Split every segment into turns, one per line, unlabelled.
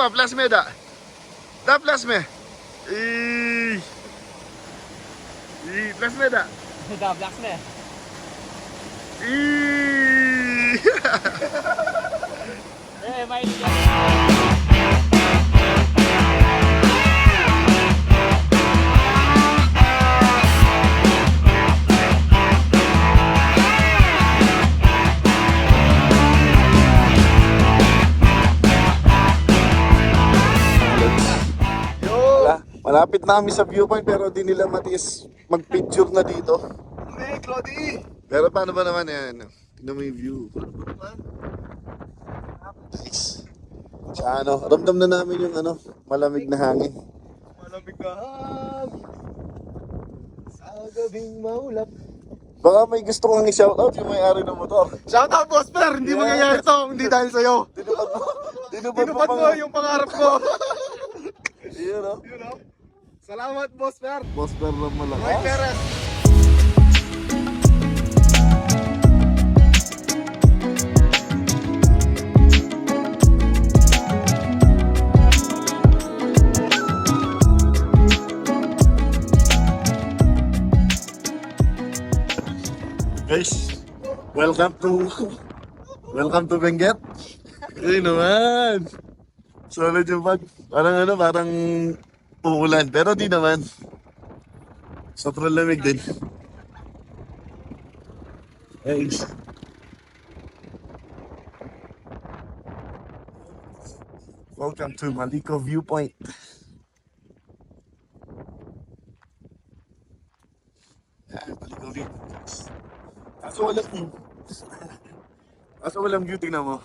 Tama, plasme da. Da plasme. Eh. Eh, plasme da.
Da, eh.
Eh.
Eh, may
Malapit na kami sa viewpoint pero di nila matis mag-picture na dito.
Hey, Claudie!
Pero paano ba naman yan? Tignan mo yung view. Nice. Sa ano, ramdam na namin yung ano, malamig na hangin.
Malamig ka Sa gabing maulap.
Baka may gusto kang i-shoutout yung may-ari ng motor.
Shout out, Boss Per! Hindi
Yeah.
mangyayari to, hindi dahil sa'yo.
Tinupad mo. Tinupad,
Tinupad mo
pang-
yung pangarap ko.
Yun, no?
you know? Salamat, Boss Per!
Boss per lang
Roy
malakas.
Perez!
Guys, welcome to Welcome to Benguet. Ay naman. Solid yung pag parang ano, parang uulan pero di naman. Sobrang lamig din. Guys. Welcome to Maliko Viewpoint. Ah, Maliko Viewpoint. Kaso walang view. Kaso walang view, tingnan mo.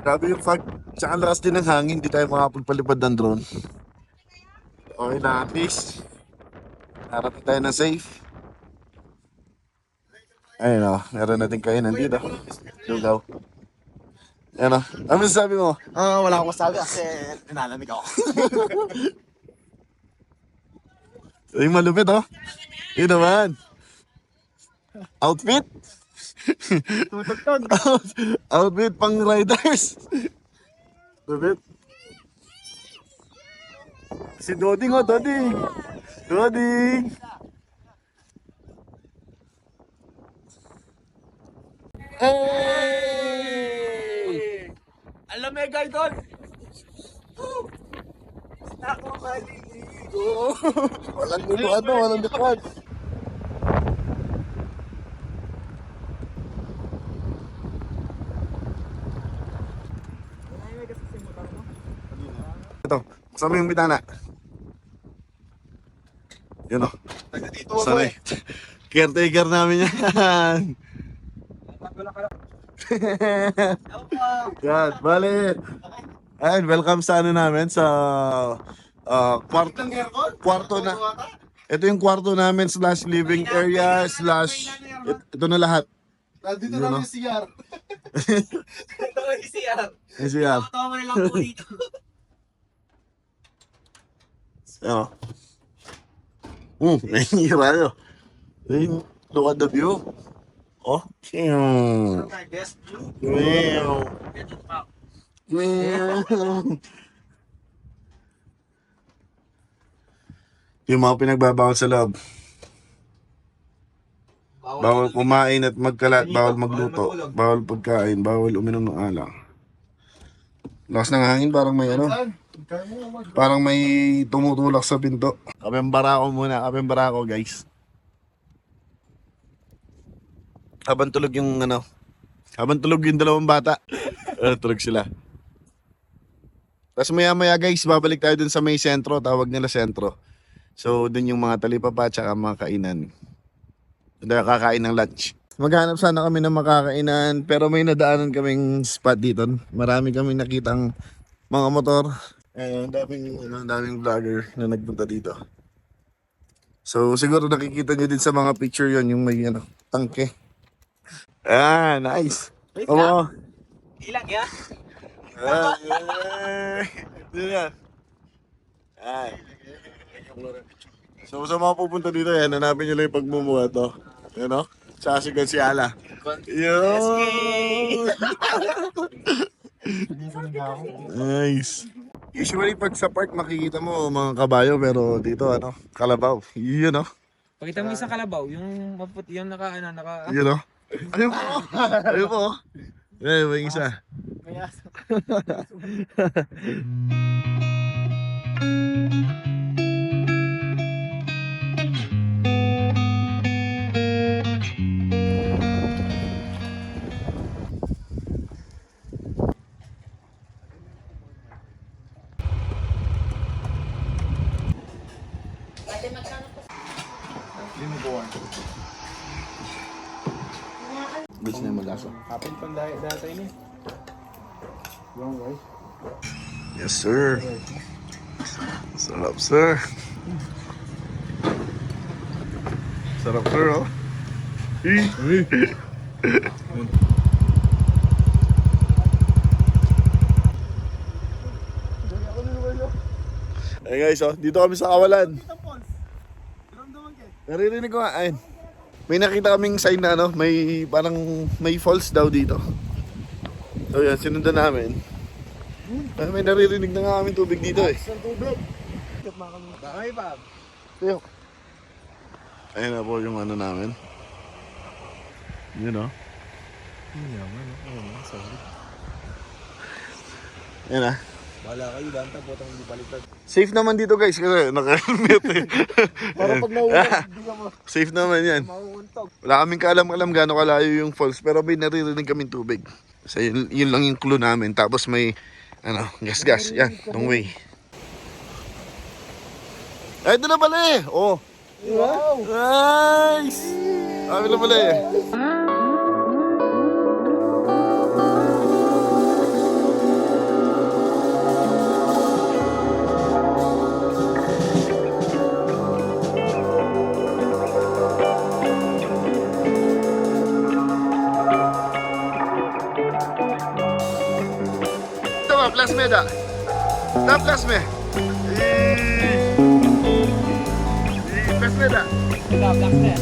Grabe yung fog. Tsaka ang lakas din ng hangin, hindi tayo makapagpalipad ng drone. Okay na, at least. Tayo na safe. Ayun o, meron natin kainan dito. Lugaw. Yan o. Ano sabi mo?
Ah, wala akong masabi kasi nanalamig ako.
Yung malupit oh. Yun naman. Outfit?
Tutugtog.
Out- Outfit pang riders. Lupit. Si Doding oh, Doding. Doding. Hey!
Alam mo, idol!
Ako maliligo.
Walang luluan to, walang luluan. Kasama yung bitana. Yun o.
Taga dito ako
Sorry.
eh.
Caretaker namin yan. yan, bale. Ayan, welcome sa ano namin sa uh, kwarto,
Ang aircon?
kwarto na. Ito yung kwarto namin slash living area slash it- ito na lahat.
Nandito
Yun,
na
no?
yung CR.
Ito CR.
Yung CR.
Tawa mo na lang po dito.
Ano? Hmm, nahihira nyo. Ayun, Look at the view. Oh, meow. Meow. Meow. Yung mga pinagbabawal sa loob. Bawal kumain at magkalat, bawal magluto, bawal pagkain, bawal uminom ng alak. Lakas ng hangin, parang may ano, Parang may tumutulak sa pinto. Kapeng barako muna, kapeng barako guys. Habang tulog yung ano, habang tulog yung dalawang bata, eh, tulog sila. Tapos maya maya guys, babalik tayo dun sa may sentro, tawag nila sentro. So dun yung mga talipapa tsaka mga kainan. Doon kakain ng lunch. Maghanap sana kami ng makakainan pero may nadaanan kaming spot dito. Marami kaming nakitang mga motor. Eh, ang daming, ano, ang daming vlogger na nagpunta dito. So siguro nakikita nyo din sa mga picture yon yung may ano, tangke. Ah, nice.
Wait
Oo.
Ilang ya?
Ah, yeah. Yan. Ay. So sa mga pupunta dito yan, hanapin nyo lang yung pagmumuha to. Yan o. Tsaka si Gonsiala. Yun. Nice. Usually pag sa park makikita mo mga kabayo pero dito ano, kalabaw. Yun no.
Pakita mo isang kalabaw, yung maputi, yung naka, ano, naka,
Yun no. Ayun po. Ayun po. Eh, may isa. Bitch na yung malasa.
Kapit pang dahil dati ini. Wrong way.
Yes, sir. Sarap, sir. Sarap, sir, oh. Hey guys, oh, dito kami sa kawalan. Naririnig ko nga, ayun. May nakita kaming sign na ano, may parang may falls daw dito. So yan, sinundan namin. Ay, may naririnig na nga kami tubig dito eh.
baka may pa.
Tiyo. Ayun na po yung ano namin. Yun o. Ayun na.
Wala kayo, banta po itong hindi baliktad.
Safe naman dito guys kasi naka-helmet eh.
Para pag ka ma-
Safe naman yan.
mauuntog.
Wala kaming kaalam-alam gaano kalayo yung falls pero may naririnig kaming tubig. So yun, yun lang yung clue namin. Tapos may ano, gas-gas. Yan, long way. Ay, ito na pala eh. Oh.
Wow!
Nice! Kami na pala eh. Tamam, plasme da. Da plasme. İyi. İyi, plasme da.
Wala, black na yan.